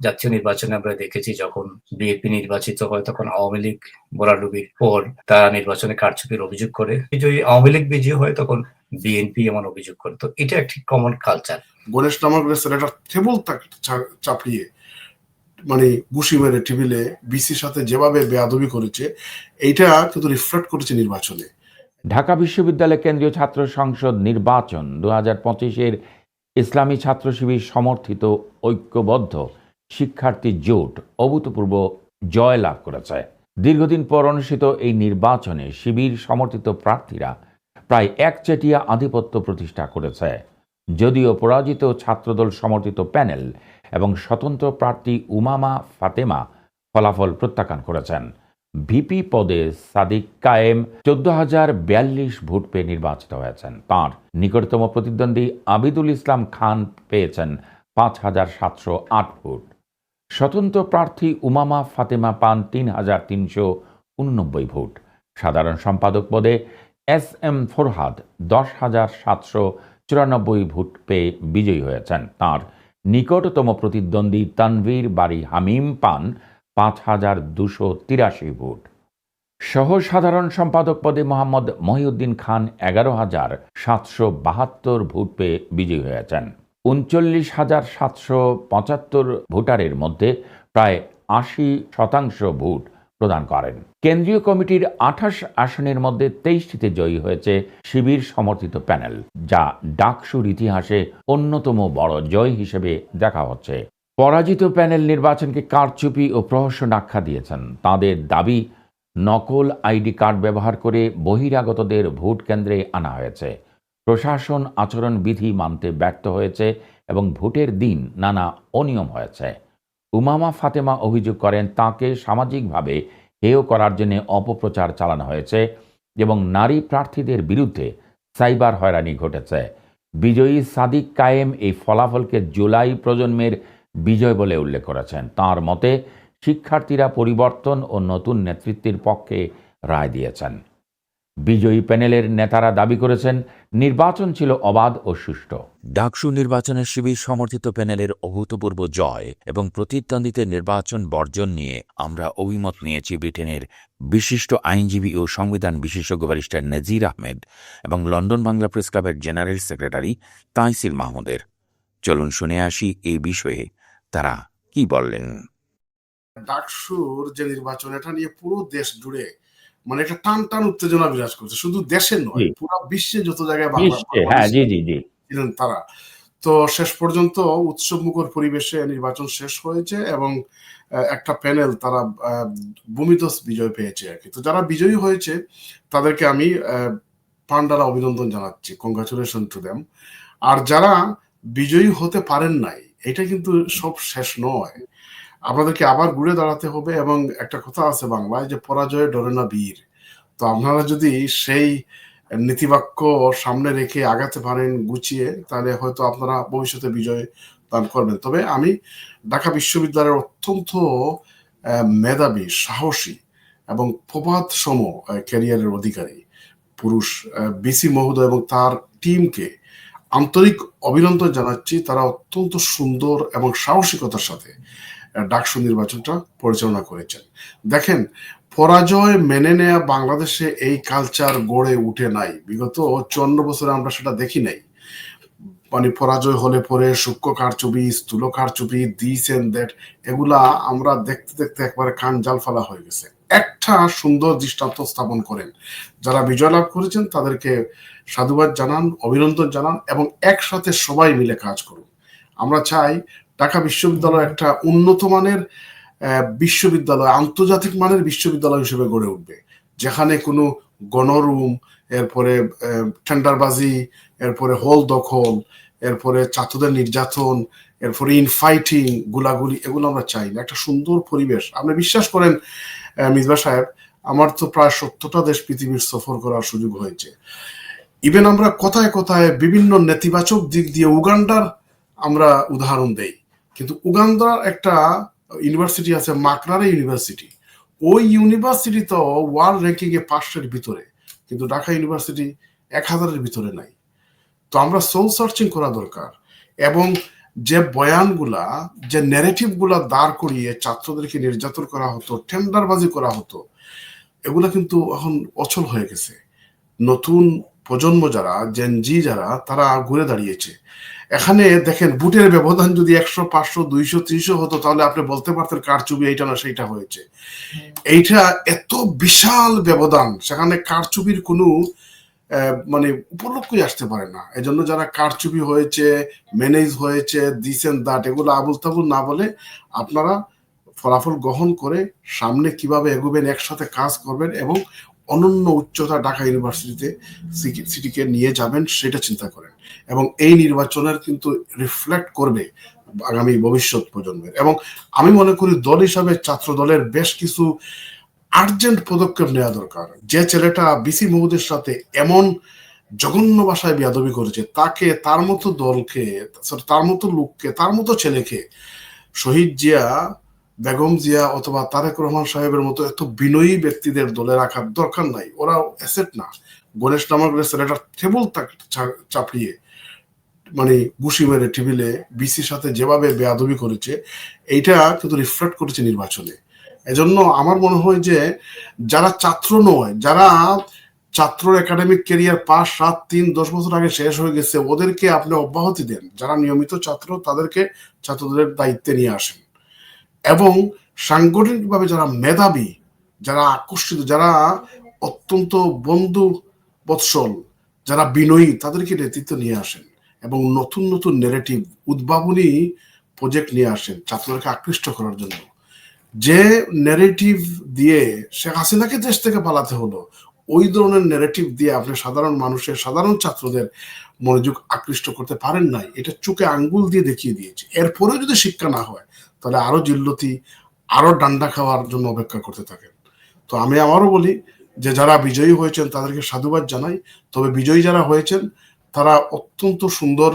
জাতীয় নির্বাচনে আমরা দেখেছি যখন বিএনপি নির্বাচিত হয় তখন আওয়ামী লীগ বোরাডুবির পর তারা নির্বাচনে কারচুপির অভিযোগ করে। যদি আওয়ামী লীগ বিজয়ী হয় তখন বিএনপি এমন অভিযোগ করে। তো এটা একটি কমন কালচার গণেশ নামক ছেলেটা টেবল চাপড়িয়ে মানে ঘুষি মেরে টেবিলে বিসির সাথে যেভাবে বেয়াদবি করেছে এইটা কিন্তু রিফ্লেক্ট করেছে নির্বাচনে। ঢাকা বিশ্ববিদ্যালয় কেন্দ্রীয় ছাত্র সংসদ নির্বাচন দু হাজার পঁচিশের ইসলামী ছাত্র শিবির সমর্থিত ঐক্যবদ্ধ। শিক্ষার্থী জোট অভূতপূর্ব জয় লাভ করেছে। দীর্ঘদিন পর অনুষ্ঠিত এই নির্বাচনে শিবির সমর্থিত প্রার্থীরা প্রায় একচেটিয়া আধিপত্য প্রতিষ্ঠা করেছে। যদিও পরাজিত ছাত্রদল সমর্থিত প্যানেল এবং স্বতন্ত্র প্রার্থী উমামা ফাতেমা ফলাফল প্রত্যাখ্যান করেছেন। ভিপি পদে সাদিক কায়েম চোদ্দ হাজার বিয়াল্লিশ ভোট পেয়ে নির্বাচিত হয়েছেন। তাঁর নিকটতম প্রতিদ্বন্দ্বী আবিদুল ইসলাম খান পেয়েছেন পাঁচ হাজার সাতশো আট ভোট। স্বতন্ত্র প্রার্থী উমামা ফাতেমা পান তিন হাজার তিনশো উননব্বই ভোট। সাধারণ সম্পাদক পদে এস এম ফরহাদ দশ হাজার সাতশো চুরানব্বই ভোট পেয়ে বিজয়ী হয়েছেন। তাঁর নিকটতম প্রতিদ্বন্দ্বী তানভীর বাড়ি হামিম পান পাঁচ হাজার দুশো তিরাশি ভোট। সহ সাধারণ সম্পাদক পদে মোহাম্মদ মহিউদ্দিন খান এগারো হাজার সাতশো বাহাত্তর ভোট পেয়ে বিজয়ী হয়েছেন। উনচল্লিশ হাজার সাতশো পঁচাত্তর ভোটারের মধ্যে প্রায় আশি শতাংশ ভোট প্রদান করেন। কেন্দ্রীয় কমিটির আঠাশ আসনের মধ্যে তেইশটিতে জয়ী হয়েছে শিবির সমর্থিত প্যানেল, যা ডাকসুর ইতিহাসে অন্যতম বড় জয় হিসেবে দেখা হচ্ছে। পরাজিত প্যানেল নির্বাচনকে কারচুপি ও প্রহসন আখ্যা দিয়েছেন। তাদের দাবি, নকল আইডি কার্ড ব্যবহার করে বহিরাগতদের ভোট কেন্দ্রে আনা হয়েছে। প্রশাসন আচরণ বিধি মানতে ব্যর্থ হয়েছে এবং ভোটের দিন নানা অনিয়ম হয়েছে। উমামা ফাতেমা অভিযোগ করেন, তাকে সামাজিকভাবে হেয় করার জন্য অপপ্রচার চালানো হয়েছে এবং নারী প্রার্থীদের বিরুদ্ধে সাইবার হয়রানি ঘটেছে। বিজয়ী সাদিক কায়েম এই ফলাফলকে জুলাই প্রজন্মের বিজয় বলে উল্লেখ করেছেন। তার মতে, শিক্ষার্থীরা পরিবর্তন ও নতুন নেতৃত্বের পক্ষে রায় দিয়েছেন। বিজয়ী প্যানেলের নেতারা দাবি করেছেন নির্বাচন ছিল অবাধ ও সুষ্ঠু। ডাকসু নির্বাচনের শিবির সমর্থিত প্যানেলের অভূতপূর্ব জয় এবং প্রতিদ্বন্দ্বিতে নির্বাচন বর্জন নিয়ে আমরা অভিমত নিয়েছি ব্রিটেনের বিশিষ্ট আইনজীবী ও সংবিধান বিশেষজ্ঞ ব্যারিস্টার নজির আহমেদ এবং লন্ডন বাংলা প্রেস ক্লাবের জেনারেল সেক্রেটারি তাইসিল মাহমুদের। চলুন শুনে আসি এই বিষয়ে তারা কি বললেন? ডাকসুর যে নির্বাচন এটা নিয়ে পুরো দেশ জুড়ে মানে একটা টান টান উত্তেজনা বিরাজ করছে। শুধু দেশে নয় পুরো বিশ্বে যত জায়গায় হ্যাঁ জি জি জি। ছিলেন তারা। তো শেষ পর্যন্ত উৎসব মুখর পরিবেশে নির্বাচন শেষ হয়েছে এবং একটা প্যানেল তারা আহ, বিজয় পেয়েছে আর কি। তো যারা বিজয়ী হয়েছে তাদেরকে আমি পান্ডারা অভিনন্দন জানাচ্ছি। কংগ্রাচুলেশন টু দেম আর যারা বিজয়ী হতে পারেন নাই এটা কিন্তু সব শেষ নয়। আপনাদেরকে আবার ঘুরে দাঁড়াতে হবে এবং একটা কথা আছে বাংলায় যে পরাজয় ডরে না বীর। তো আপনারা যদি সেই নীতিবাক্য সামনে রেখে আগাতে পারেন, গুছিয়ে, তাহলে হয়তো আপনারা ভবিষ্যতে বিজয় দান করবেন। তবে আমি ঢাকা বিশ্ববিদ্যালয়ের অত্যন্ত মেধাবী, সাহসী এবং প্রবাদ সম ক্যারিয়ারের অধিকারী, পুরুষ বিসি মহোদয় এবং তার টিমকে আন্তরিক অভিনন্দন জানাচ্ছি। তারা অত্যন্ত সুন্দর এবং সাহসিকতার সাথে ডাকসু নির্বাচনটা পরিচালনা করেছেন। দেখেন, পরাজয় মেনে নেয়া বাংলাদেশে এই কালচার গড়ে উঠে নাই। বিগত চন্দ্র বছরে আমরা সেটা দেখি নাই। মানে পরাজয় হলে পরে সূক্ষ্ম কারচুপি, স্থূল কারচুপি, দিস এন্ড দ্যাট, এগুলা আমরা দেখতে দেখতে একবারে কান জাল ফেলা হয়ে গেছে। একটা সুন্দর দৃষ্টান্ত স্থাপন করেন। যারা বিজয় লাভ করেছেন, তাদেরকে সাধুবাদ জানান, অভিনন্দন জানান এবং একসাথে সবাই মিলে কাজ করুন। আমরা চাই ঢাকা বিশ্ববিদ্যালয় একটা উন্নত মানের বিশ্ববিদ্যালয়, আন্তর্জাতিক মানের বিশ্ববিদ্যালয় হিসেবে গড়ে উঠবে। যেখানে কোনো গণরুম, এরপরে টেন্ডারবাজি, এরপরে হল দখল, এরপরে ছাত্রদের নির্যাতন, এরপরে ইনফাইটিং, গুলাগুলি, এগুলো আমরা চাই না। একটা সুন্দর পরিবেশ। আপনি বিশ্বাস করেন মিসবা সাহেব, আমার তো প্রায় সত্তরটা দেশ পৃথিবীর সফর করার সুযোগ হয়েছে। ইভেন আমরা কথায় কথায় বিভিন্ন নেতিবাচক দিক দিয়ে উগান্ডার আমরা উদাহরণ দেই। কিন্তু উগান্ডার একটা ইউনিভার্সিটি আছে, মাকরারে ইউনিভার্সিটি। ওই ইউনিভার্সিটি তো ওয়ার্ল্ড র্যাঙ্কিং এ পাঁচটার ভিতরে, কিন্তু ঢাকা ইউনিভার্সিটি এক হাজারের ভিতরে নাই। তো আমরা সোল সার্চিং করা দরকার এবং যে বয়ানগুলা, যে ন্যারেটিভগুলা দাঁড় করিয়ে ছাত্রদেরকে নির্যাতন করা হতো, টেন্ডারবাজি করা হতো, এগুলা কিন্তু এখন অচল হয়ে গেছে। নতুন প্রজন্ম যারা জেনজি যারা, তারা ঘুরে দাঁড়িয়েছে। এখানে দেখেন বুটের ব্যবধান যদি একশো পাঁচশো দুইশো তিনশো হতো তাহলে আপনি বলতে পারতেন কার চুপি এইটা না সেইটা হয়েছে। এইটা এত বিশাল ব্যবধান সেখানে কারচুপির কোনো মানে উপলক্ষই আসতে পারে না। এজন্য যারা কারচুপি হয়েছে ম্যানেজ হয়েছে দিস এন্ড দাট এগুলো আবুল তাবুল না বলে আপনারা ফলাফল গ্রহণ করে সামনে কীভাবে এগোবেন একসাথে কাজ করবেন এবং অনন্য উচ্চতা ঢাকা ইউনিভার্সিটিতে সিটি- সিটিকে নিয়ে যাবেন, সেটা চিন্তা করেন। এবং এই নির্বাচনের কিন্তু রিফ্লেক্ট করবে আগামী ভবিষ্যৎ প্রজন্মের। এবং আমি মনে করি দল হিসাবে ছাত্র দলের বেশ কিছু আর্জেন্ট পদক্ষেপ নেওয়া দরকার। যে ছেলেটা বিসি মহুদের সাথে এমন জঘন্য ভাষায় বিয়াদবি করেছে, তাকে, তার মতো দলকে তার মতো লোককে, তার মতো ছেলেকে শহীদ জিয়া বেগম জিয়া অথবা তারেক রহমান সাহেবের মতো এত বিনয়ী ব্যক্তিদের দলে রাখার দরকার নাই। ওরা অ্যাসেট না। গণেশ নামক ছেলেটা টেবল চাপড়িয়ে মানে ঘুষি মেরে টেবিলে বিসির সাথে যেভাবে বেয়াদবি করেছে, এইটা কিন্তু রিফ্লেক্ট করেছে নির্বাচনে। এজন্য আমার মনে হয় যে যারা ছাত্র নয়, যারা ছাত্র একাডেমিক ক্যারিয়ার পাঁচ, সাত, তিন, দশ বছর আগে শেষ হয়ে গেছে, ওদেরকে আপনি অব্যাহতি দেন। যারা নিয়মিত ছাত্র, তাদেরকে ছাত্রদের দায়িত্বে নিয়ে আসেন। এবং সাংগঠনিকভাবে যারা মেধাবী, যারা আকর্ষিত, যারা অত্যন্ত বন্ধু বৎসল, যারা বিনয়ী, তাদেরকে নেতৃত্ব নিয়ে আসেন এবং নতুন নতুন নেগেটিভ উদ্ভাবনী প্রজেক্ট নিয়ে আসেন ছাত্রদেরকে আকৃষ্ট করার জন্য। যে নেগেটিভ দিয়ে শেখ হাসিনাকে দেশ থেকে পালাতে হলো, ওই ধরনের নেগেটিভ দিয়ে আপনি সাধারণ মানুষের, সাধারণ ছাত্রদের মনোযোগ আকৃষ্ট করতে পারেন নাই, এটা চোখে আঙ্গুল দিয়ে দেখিয়ে দিয়েছে। এরপরেও যদি শিক্ষা না হয় তাহলে আরও জিল্লতি, আরও ডান্ডা খাওয়ার জন্য অপেক্ষা করতে থাকেন। তো আমি আমারও বলি যে যারা বিজয়ী হয়েছেন তাদেরকে সাধুবাদ জানাই। তবে বিজয়ী যারা হয়েছেন, তারা অত্যন্ত সুন্দর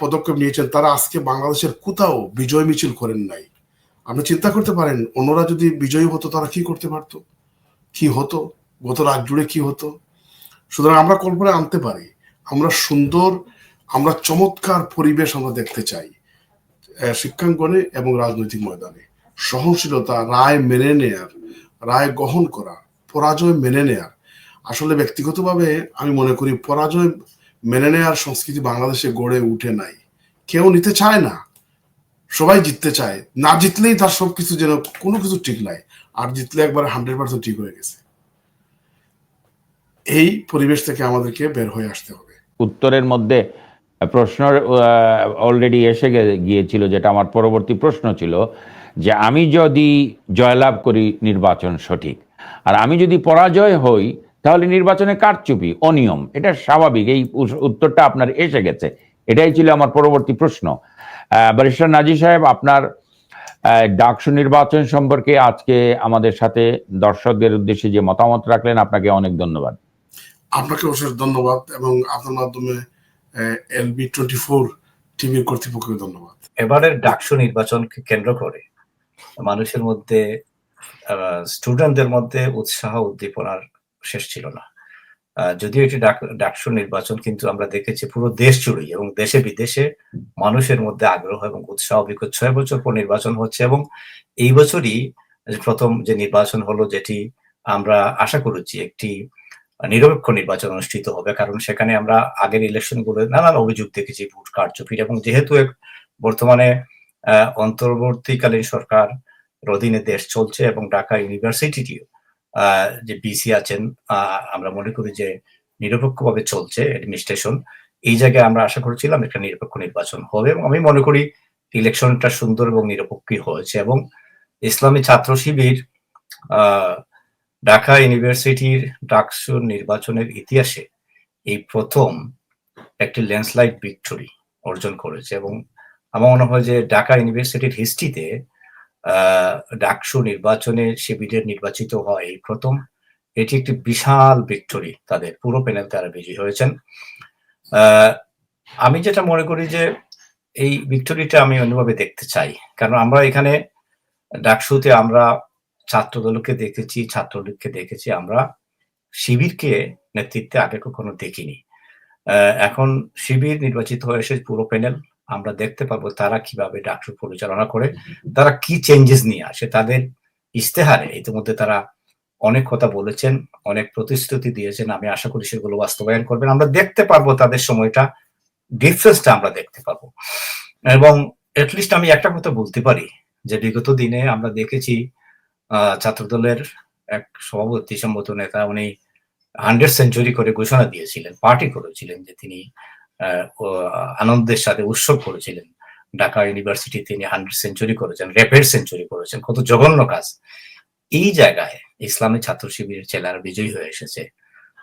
পদক্ষেপ নিয়েছেন। তারা আজকে বাংলাদেশের কোথাও বিজয় মিছিল করেন নাই। আপনি চিন্তা করতে পারেন, অন্যরা যদি বিজয়ী হতো, তারা কি করতে পারতো? কি হতো? গত রাত জুড়ে কি হতো? সুতরাং আমরা কল্পনা আনতে পারি, আমরা সুন্দর, আমরা চমৎকার পরিবেশ আমরা দেখতে চাই। শিক্ষাঙ্গনে এবং রাজনৈতিক ময়দানে। সহনশীলতা, রায় মেনে নেয়ার, রায় গ্রহণ করা, পরাজয় মেনে নেয়ার। আসলে ব্যক্তিগতভাবে আমি মনে করি পরাজয় মেনে নেয়ার সংস্কৃতি বাংলাদেশে গড়ে উঠে নাই। কেউ নিতে চায় না। সবাই জিততে চায়। না জিতলেই তার সবকিছু যেন কোনো কিছু ঠিক নাই। আর জিতলে একবার হান্ড্রেড পার্সেন্ট ঠিক হয়ে গেছে। এই পরিবেশ থেকে আমাদেরকে বের হয়ে আসতে হবে। উত্তরের মধ্যে প্রশ্ন অলরেডি এসে গিয়েছিল যেটা আমার পরবর্তী প্রশ্ন ছিল যে আমি যদি জয়লাভ করি নির্বাচন সঠিক, আর আমি যদি পরাজয় হই তাহলে নির্বাচনে কারচুপি, অনিয়ম, এটা স্বাভাবিক, এই উত্তরটা আপনার এসে গেছে, এটাই ছিল আমার পরবর্তী প্রশ্ন। ব্যারিস্টার নাজি সাহেব, আপনার ডাকসু নির্বাচন সম্পর্কে আজকে আমাদের সাথে দর্শকদের উদ্দেশ্যে যে মতামত রাখলেন, আপনাকে অনেক ধন্যবাদ। আপনাকে অশেষ ধন্যবাদ এবং আপনার মাধ্যমে এলবি টোয়েন্টি ফোর টিভির কর্তৃপক্ষকে ধন্যবাদ। এবারের ডাকসু নির্বাচনকে কেন্দ্র করে মানুষের মধ্যে স্টুডেন্টদের মধ্যে উৎসাহ, উদ্দীপনার শেষ ছিল না। যদিও এটি ডাক- ডাকসু নির্বাচন, কিন্তু আমরা দেখেছি পুরো দেশ জুড়েই এবং দেশে বিদেশে মানুষের মধ্যে আগ্রহ এবং উৎসাহ বিগত ছয় বছর পর নির্বাচন হচ্ছে এবং এই বছরই প্রথম যে নির্বাচন হলো, যেটি আমরা আশা করেছি একটি নিরপেক্ষ নির্বাচন অনুষ্ঠিত হবে কারণ সেখানে আমরা আগের ইলেকশনগুলো নানান অভিযোগ দেখেছি ভোট কারচুপির এবং যেহেতু বর্তমানে অন্তর্বর্তীকালীন সরকার অধীনে দেশ চলছে এবং ঢাকা ইউনিভার্সিটিটিও যে বিসি আছেন আমরা মনে করি যে নিরপেক্ষভাবে চলছে অ্যাডমিনিস্ট্রেশন এই জায়গায় আমরা আশা করেছিলাম একটা নিরপেক্ষ নির্বাচন হবে এবং আমি মনে করি ইলেকশনটা সুন্দর এবং নিরপেক্ষই হয়েছে এবং ইসলামী ছাত্র শিবির আহ, ঢাকা ইউনিভার্সিটির ডাকসু নির্বাচনের ইতিহাসে এই প্রথম একটি ল্যান্ডস্লাইড ভিক্টোরি অর্জন করেছে এবং আমার মনে হয় যে ঢাকা ইউনিভার্সিটির হিস্ট্রিতে ডাকসু নির্বাচনে শিবিরের নির্বাচিত হয় এই প্রথম, এটি একটি বিশাল ভিক্টোরি তাদের পুরো প্যানেল তারা বিজয়ী হয়েছেন। আমি যেটা মনে করি যে এই ভিক্টোরিটা আমি অন্যভাবে দেখতে চাই, কারণ আমরা এখানে ডাকসুতে আমরা ছাত্রদলকে দেখেছি, ছাত্রলীগকে দেখেছি, আমরা শিবিরকে নেতৃত্বে আগে কখনো দেখিনি। এখন শিবির নির্বাচিত হয়েছে পুরো প্যানেল আমরা দেখতে পাবো তারা কীভাবে ডাকসু পরিচালনা করে, তারা কি চেঞ্জেস নিয়ে আসে, তাদের ইস্তেহারে ইতিমধ্যে তারা অনেক কথা বলেছেন, অনেক প্রতিশ্রুতি দিয়েছেন, আমি আশা করি সেগুলো বাস্তবায়ন করবেন। আমরা দেখতে পারব তাদের সময়টা ডিফারেন্সটা আমরা দেখতে পারব এবং এটলিস্ট আমি একটা কথা বলতে পারি, যে বিগত দিনে আমরা দেখেছি ছাত্রদলের এক সভাপতি সম্মত নেতা, উনি হান্ড্রেড সেঞ্চুরি করে ঘোষণা দিয়েছিলেন পার্টি করেছিলেন যে তিনি আনন্দের সাথে উৎসব করেছিলেন। ঢাকা ইউনিভার্সিটি তিনি হান্ড্রেড সেঞ্চুরি করেছেন র্যাপেড সেঞ্চুরি করেছেন, কত জঘন্য কাজ। এই জায়গায় ইসলামী ছাত্র শিবিরের ছেলেরা বিজয়ী হয়ে এসেছে।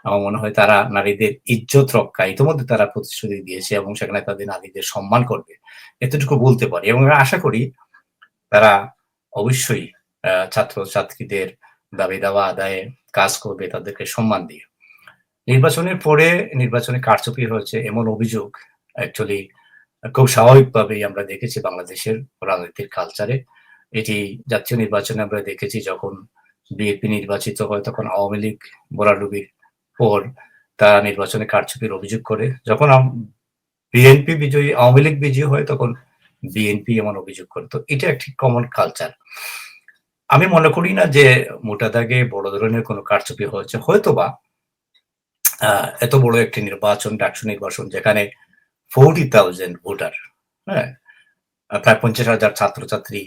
আমার মনে হয় তারা নারীদের ইজ্জত রক্ষা, ইতিমধ্যে তারা প্রতিশ্রুতি দিয়েছে এবং সেখানে তাদের নারীদের সম্মান করবে। এতটুকু বলতে পারি এবং আশা করি তারা অবশ্যই ছাত্র ছাত্রীদের দাবি দাওয়া আদায়ে কাজ করবে, তাদেরকে সম্মান দিয়ে। নির্বাচনের পরে নির্বাচনে কারচুপি হয়েছে এমন অভিযোগ অ্যাকচুয়ালি খুব স্বাভাবিকভাবেই আমরা দেখেছি বাংলাদেশের রাজনীতির কালচারে এটি জাতীয় নির্বাচনে আমরা দেখেছি যখন বিএনপি নির্বাচিত হয়, তখন আওয়ামী লীগ বোরাডুবির পর তারা নির্বাচনে কারচুপির অভিযোগ করে। যখন বিএনপি বিজয়ী, আওয়ামী লীগ বিজয়ী হয়, তখন বিএনপি এমন অভিযোগ করে। তো এটা একটি কমন কালচার আমি মনে করি না যে মোটা দাগে বড় ধরনের কোনো কারচুপি হয়েছে হয়তোবা আহ, এত বড় একটি নির্বাচন ডাকসু নির্বাচন যেখানে ফোরটি থাউজেন্ড ভোটার হ্যাঁ প্রায় পঞ্চাশ হাজার ছাত্রছাত্রী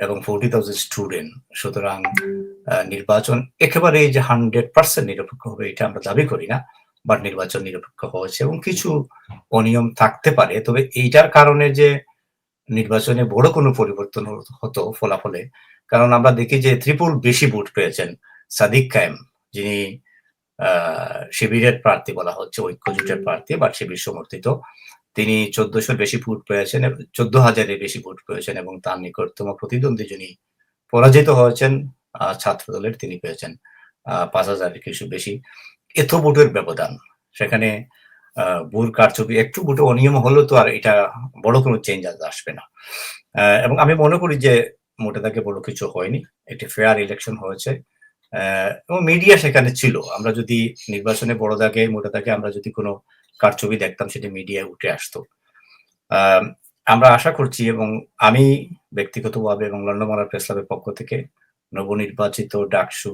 এবং ফোরটি থাউজেন্ড স্টুডেন্ট সুতরাং নির্বাচন একেবারে যে হান্ড্রেড পার্সেন্ট নিরপেক্ষ হবে এটা আমরা দাবি করি না বাট নির্বাচন নিরপেক্ষ হয়েছে এবং কিছু অনিয়ম থাকতে পারে তবে এইটার কারণে যে নির্বাচনে বড় কোনো পরিবর্তন হতো- ফলাফলে। কারণ আমরা দেখি যে ত্রিপুর বেশি ভোট পেয়েছেন, সাদিক কায়েম, যিনি শিবিরের প্রার্থী বলা হচ্ছে ঐক্য জোটের প্রার্থী বা শিবির সমর্থিত। তিনি চোদ্দশোর বেশি ভোট পেয়েছেন চোদ্দ হাজারের বেশি ভোট পেয়েছেন এবং তার নিকটতম প্রতিদ্বন্দ্বী যিনি পরাজিত হয়েছেন ছাত্র দলের তিনি পেয়েছেন পাঁচ হাজারের কিছু বেশি। এত ভোটের ব্যবধান, সেখানে ভোট কারচুপি, একটু ভোটে অনিয়ম হলেও তো আর এটা বড় কোনো চেঞ্জ আসবে না। এবং আমি মনে করি যে মোটে তাকে বড় কিছু হয়নি, একটি ফেয়ার ইলেকশন হয়েছে। এবং মিডিয়া সেখানে ছিল। আমরা যদি নির্বাচনে বড় দাগে মোটে দাগে আমরা যদি কোনো কারচুপি দেখতাম, সেটি মিডিয়ায় উঠে আসতো। আমরা আশা করছি এবং আমি ব্যক্তিগতভাবে এবং লন্ডনমালা প্রেস ক্লাবের পক্ষ থেকে নবনির্বাচিত ডাকসু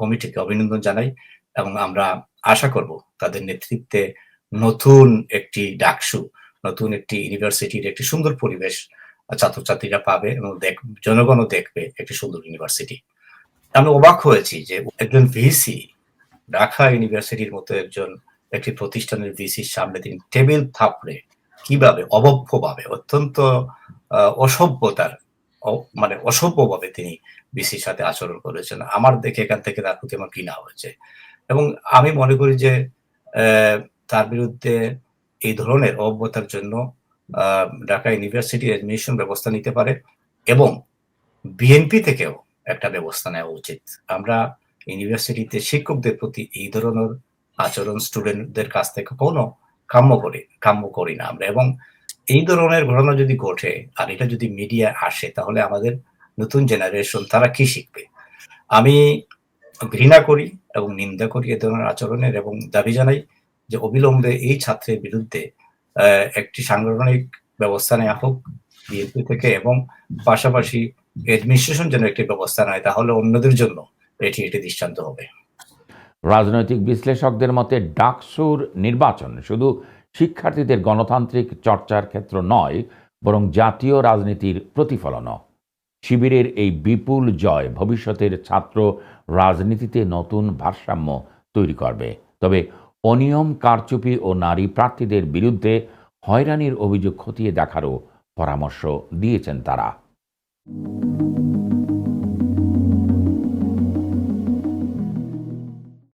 কমিটিকে অভিনন্দন জানাই এবং আমরা আশা করব তাদের নেতৃত্বে নতুন একটি ডাকসু, নতুন একটি ইউনিভার্সিটির একটি সুন্দর পরিবেশ ছাত্রছাত্রীরা পাবে এবং দেখ, জনগণও দেখবে একটি সুন্দর ইউনিভার্সিটি আমি অবাক হয়েছি যে একজন ভিসি ঢাকা ইউনিভার্সিটির মতো একজন একটি প্রতিষ্ঠানের ভিসির সামনে তিনি টেবিল থাপড়ে কীভাবে অবভ্যভাবে অত্যন্ত অসভ্যতার মানে অসভ্যভাবে তিনি ভিসির সাথে আচরণ করেছেন। আমার দেখে এখান থেকে তার প্রতি আমার ঘৃণা হয়েছে। এবং আমি মনে করি যে তার বিরুদ্ধে এই ধরনের অভ্যতার জন্য ঢাকা ইউনিভার্সিটি অ্যাডমিশন ব্যবস্থা নিতে পারে এবং বিএনপি থেকেও একটা ব্যবস্থা নেওয়া উচিত। আমরা ইউনিভার্সিটিতে শিক্ষকদের প্রতি এই ধরনের আচরণ স্টুডেন্টদের কাছ থেকে কোনো কাম্য করি কাম্য করি না আমরা। এবং এই ধরনের ঘটনা যদি ঘটে আর এটা যদি মিডিয়া আসে, তাহলে আমাদের নতুন জেনারেশন তারা কি শিখবে? আমি ঘৃণা করি এবং নিন্দা করি এ ধরনের আচরণের এবং দাবি জানাই যে অবিলম্বে এই ছাত্রের বিরুদ্ধে একটি সাংগঠনিক ব্যবস্থা নেওয়া হোক বিএনপি থেকে এবং পাশাপাশি অ্যাডমিনিস্ট্রেশন যেন একটি ব্যবস্থা নেয়, তাহলে অন্যদের জন্য এটি এটি দৃষ্টান্ত হবে। রাজনৈতিক বিশ্লেষকদের মতে ডাকসুর নির্বাচন শুধু শিক্ষার্থীদের গণতান্ত্রিক চর্চার ক্ষেত্র নয়, বরং জাতীয় রাজনীতির প্রতিফলনও। শিবিরের এই বিপুল জয় ভবিষ্যতের ছাত্র রাজনীতিতে নতুন ভারসাম্য তৈরি করবে। তবে অনিয়ম কারচুপি ও নারী প্রার্থীদের বিরুদ্ধে হয়রানির অভিযোগ খতিয়ে দেখারও পরামর্শ দিয়েছেন তারা।